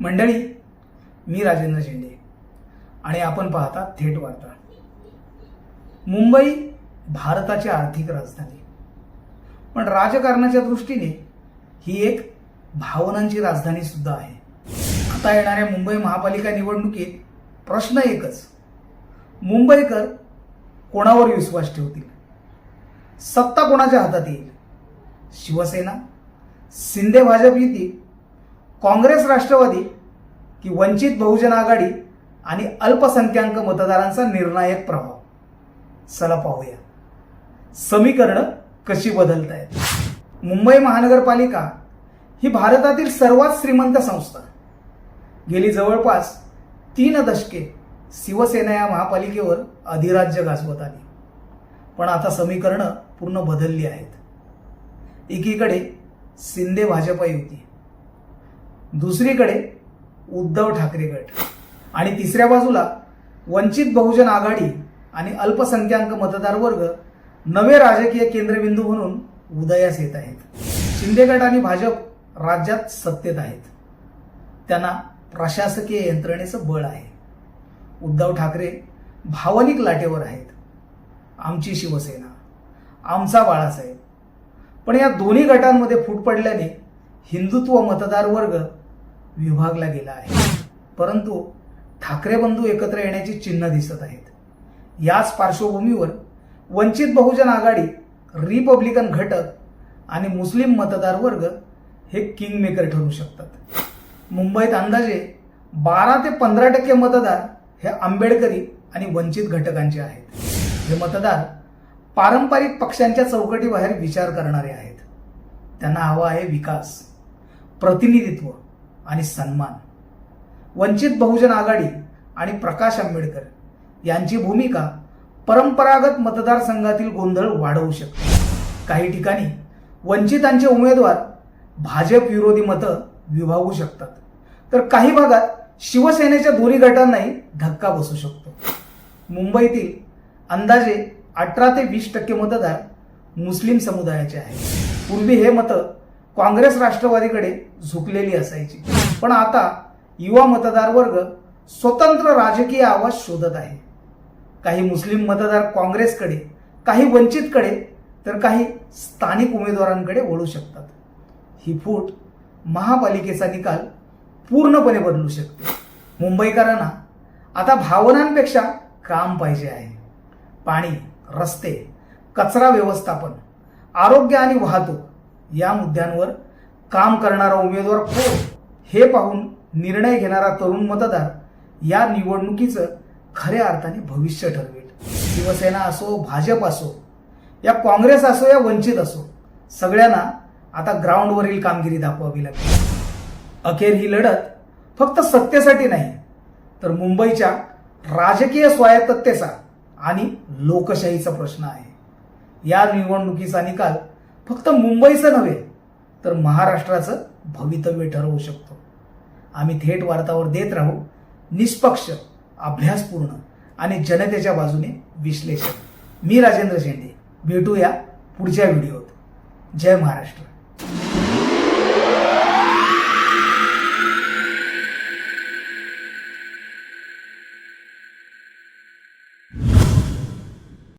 मंडळी मी राजेंद्र शेंडे आणि आपण पाहता थेट वार्ता. मुंबई भारताची आर्थिक राजधानी. पण राजकारणाच्या दृष्टीने ही एक भावनांची राजधानी सुद्धा आहे. आता येणाऱ्या मुंबई महापालिका निवडणुकीत प्रश्न एकच. मुंबईकर कोणावर विश्वास ठेवतील? सत्ता कोणाच्या हातात येईल? शिवसेना? शिंदे भाजप युती काँग्रेस राष्ट्रवादी की वंचित बहुजन आघाडी आणि अल्पसंख्याक मतदारांचा निर्णायक प्रभाव. चला पाहूया. समीकरणं कशी बदलत आहेत? मुंबई महानगरपालिका ही भारतातील सर्वात श्रीमंत संस्था. गेली जवळपास तीन दशके शिवसेना या महापालिकेवर अधिराज्य गाजवत आली. पण आता समीकरणं पूर्ण बदलली आहेत. एकीकडे शिंदे भाजपा युती दुसरीकडे उद्धव ठाकरे गट. आणि तिसऱ्या बाजूला वंचित बहुजन आघाडी आणि अल्पसंख्याक मतदार वर्ग नवे राजकीय केंद्रबिंदू म्हणून उदयास येत आहेत. शिंदे गट आणि भाजप राज्यात सत्तेत आहेत. त्यांना प्रशासकीय यंत्रणेचं बळ आहे. उद्धव ठाकरे भावनिक लाटेवर आहेत. आमची शिवसेना आमचा बाळासाहेब. पण या दोन्ही गटांमध्ये फूट पडल्याने हिंदुत्व मतदार वर्ग विभागला गेला आहे. परंतु ठाकरे बंधू एकत्र येण्याची चिन्ह दिसत आहेत. याच पार्श्वभूमीवर वंचित बहुजन आघाडी रिपब्लिकन घटक आणि मुस्लिम मतदार वर्ग हे किंगमेकर ठरू शकतात. मुंबईत अंदाजे बारा ते पंधरा टक्के मतदार हे आंबेडकरी आणि वंचित घटकांचे आहेत. हे मतदार पारंपरिक पक्षांच्या चौकटीबाहेर विचार करणारे आहेत. त्यांना हवा आहे विकास प्रतिनिधित्व आणि सन्मान. वंचित बहुजन आघाडी आणि प्रकाश आंबेडकर यांची भूमिका परंपरागत मतदारसंघातील गोंधळ वाढवू शकते. काही ठिकाणी वंचितांचे उमेदवार भाजप विरोधी मतं विभागू शकतात. तर काही भागात शिवसेनेच्या दोन्ही गटांनाही धक्का बसू शकतो. मुंबईतील अंदाजे अठरा ते वीस टक्के मतदार मुस्लिम समुदायाचे आहेत. पूर्वी हे मतं काँग्रेस राष्ट्रवादीकडे झुकलेली असायची. पण आता युवा मतदार वर्ग स्वतंत्र राजकीय आवाज शोधत आहे. काही मुस्लिम मतदार काँग्रेसकडे काही वंचितकडे तर काही स्थानिक उमेदवारांकडे वळू शकतात. ही फूट महापालिकेचा निकाल पूर्णपणे बदलू शकते. मुंबईकरांना आता भावनांपेक्षा काम पाहिजे आहे. पाणी रस्ते कचरा व्यवस्थापन आरोग्य आणि वाहतूक या मुद्द्यांवर काम करणारा उमेदवार कोण हे पाहून निर्णय घेणारा तरुण मतदार या निवडणुकीचं खऱ्या अर्थाने भविष्य ठरवेल. शिवसेना असो भाजप असो या काँग्रेस असो या वंचित असो सगळ्यांना आता ग्राउंडवरील कामगिरी दाखवावी लागेल. अखेर ही लढत फक्त सत्तेसाठी नाही तर मुंबईच्या राजकीय स्वायत्ततेचा आणि लोकशाहीचा प्रश्न आहे. या निवडणुकीचा निकाल फक्त मुंबईचं नव्हे तर महाराष्ट्राचं भवितव्य ठरवू शकतो. आम्ही थेट वार्तावर देत राहू निष्पक्ष अभ्यासपूर्ण आणि जनतेच्या बाजूने विश्लेषण. मी राजेंद्र शेंडे भेटूया पुढच्या व्हिडिओत. जय महाराष्ट्र.